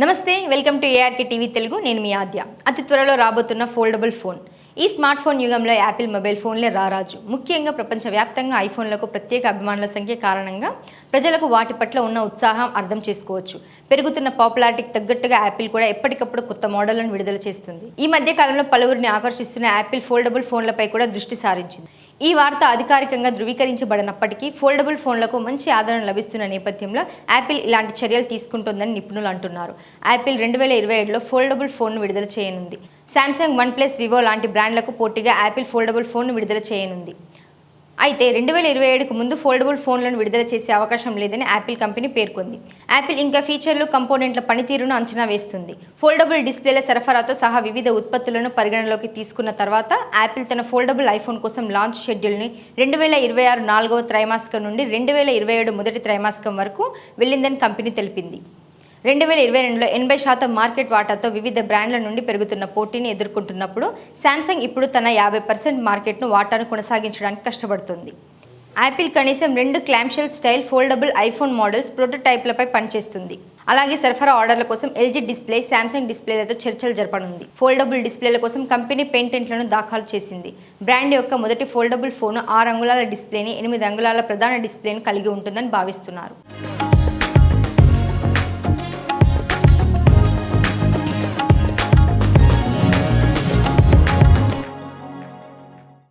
నమస్తే welcome to ARK TV Telugu. నేను మీ ఆద్య. అతి త్వరలో రాబోతున్న ఫోల్డబుల్ ఫోన్. ఈ స్మార్ట్ ఫోన్ యుగంలో యాపిల్ మొబైల్ ఫోన్లే రారాజు. ముఖ్యంగా ప్రపంచవ్యాప్తంగా ఐఫోన్లకు ప్రత్యేక అభిమానుల సంఖ్య కారణంగా ప్రజలకు వాటి పట్ల ఉన్న ఉత్సాహం అర్థం చేసుకోవచ్చు. పెరుగుతున్న పాపులారిటీకి తగ్గట్టుగా యాపిల్ కూడా ఎప్పటికప్పుడు కొత్త మోడళ్ళను విడుదల చేస్తుంది. ఈ మధ్య కాలంలో పలువురిని ఆకర్షిస్తున్న యాపిల్ ఫోల్డబుల్ ఫోన్లపై కూడా దృష్టి సారించింది. ఈ వార్త అధికారికంగా ధృవీకరించబడినప్పటికీ ఫోల్డబుల్ ఫోన్లకు మంచి ఆదరణ లభిస్తున్న నేపథ్యంలో యాపిల్ ఇలాంటి చర్యలు తీసుకుంటోందని నిపుణులు అంటున్నారు. యాపిల్ రెండు వేల ఇరవై ఏడులో ఫోల్డబుల్ ఫోన్ను విడుదల చేయనుంది. శాంసంగ్ వన్ ప్లస్ వివో లాంటి బ్రాండ్లకు పోటీగా యాపిల్ ఫోల్డబుల్ ఫోన్ను విడుదల చేయనుంది. అయితే రెండు వేల ఇరవై ఏడుకు ముందు ఫోల్డబుల్ ఫోన్లను విడుదల చేసే అవకాశం లేదని యాపిల్ కంపెనీ పేర్కొంది. యాపిల్ ఇంకా ఫీచర్లు కంపోనెంట్ల పనితీరును అంచనా వేస్తుంది. ఫోల్డబుల్ డిస్ప్లేల సరఫరాతో సహా వివిధ ఉత్పత్తులను పరిగణలోకి తీసుకున్న తర్వాత యాపిల్ తన ఫోల్డబుల్ ఐఫోన్ కోసం లాంచ్ షెడ్యూల్ని రెండు వేల ఇరవై ఆరు నాలుగవ త్రైమాసికం నుండి రెండు వేల ఇరవై ఏడు మొదటి త్రైమాసికం వరకు వెళ్ళిందని కంపెనీ తెలిపింది. రెండు వేల ఇరవై రెండులో ఎనభై శాతం మార్కెట్ వాటాతో వివిధ బ్రాండ్ల నుండి పెరుగుతున్న పోటీని ఎదుర్కొంటున్నప్పుడు శాంసంగ్ ఇప్పుడు తన యాభై పర్సెంట్ మార్కెట్ను వాటాను కొనసాగించడానికి కష్టపడుతుంది. యాపిల్ కనీసం రెండు clamshell style foldable iPhone models ప్రోటోటైప్లపై పనిచేస్తుంది. అలాగే సరఫరా ఆర్డర్ల కోసం ఎల్జీ డిస్ప్లే శాంసంగ్ డిస్ప్లేలతో చర్చలు జరపనుంది. ఫోల్డబుల్ డిస్ప్లేల కోసం కంపెనీ పేటెంట్లను దాఖలు చేసింది. బ్రాండ్ యొక్క మొదటి ఫోల్డబుల్ ఫోన్ ఆరు అంగుళాల డిస్ప్లేని ఎనిమిది అంగుళాల ప్రధాన డిస్ప్లేని కలిగి ఉంటుందని భావిస్తున్నారు.